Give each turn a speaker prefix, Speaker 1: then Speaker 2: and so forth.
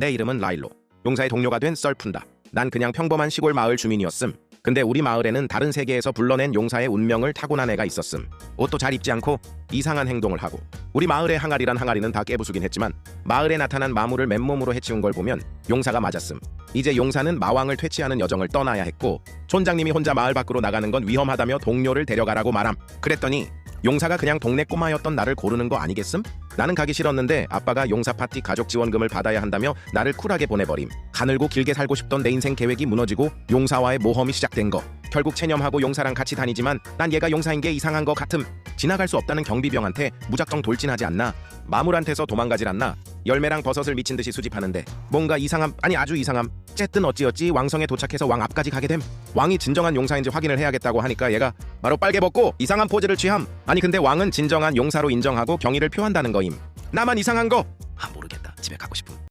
Speaker 1: 내 이름은 라일로. 용사의 동료가 된 썰푼다. 난 그냥 평범한 시골 마을 주민이었음. 근데 우리 마을에는 다른 세계에서 불러낸 용사의 운명을 타고난 애가 있었음. 옷도 잘 입지 않고 이상한 행동을 하고. 우리 마을의 항아리란 항아리는 다 깨부수긴 했지만 마을에 나타난 마물을 맨몸으로 해치운 걸 보면 용사가 맞았음. 이제 용사는 마왕을 퇴치하는 여정을 떠나야 했고 촌장님이 혼자 마을 밖으로 나가는 건 위험하다며 동료를 데려가라고 말함. 그랬더니 용사가 그냥 동네 꼬마였던 나를 고르는 거 아니겠음? 나는 가기 싫었는데 아빠가 용사 파티 가족 지원금을 받아야 한다며 나를 쿨하게 보내버림. 가늘고 길게 살고 싶던 내 인생 계획이 무너지고 용사와의 모험이 시작된 거. 결국 체념하고 용사랑 같이 다니지만 난 얘가 용사인 게 이상한 거 같음. 지나갈 수 없다는 경비병한테 무작정 돌진하지 않나. 마물한테서 도망가질 않나. 열매랑 버섯을 미친 듯이 수집하는데 뭔가 이상함 아니 아주 이상함. 쨌든 어찌어찌 왕성에 도착해서 왕 앞까지 가게 됨. 왕이 진정한 용사인지 확인을 해야겠다고 하니까 얘가 바로 빨개 벗고 이상한 포즈를 취함. 아니 근데 왕은 진정한 용사로 인정하고 경의를 표한다는 거임. 나만 이상한 거? 아 모르겠다. 집에 가고 싶음.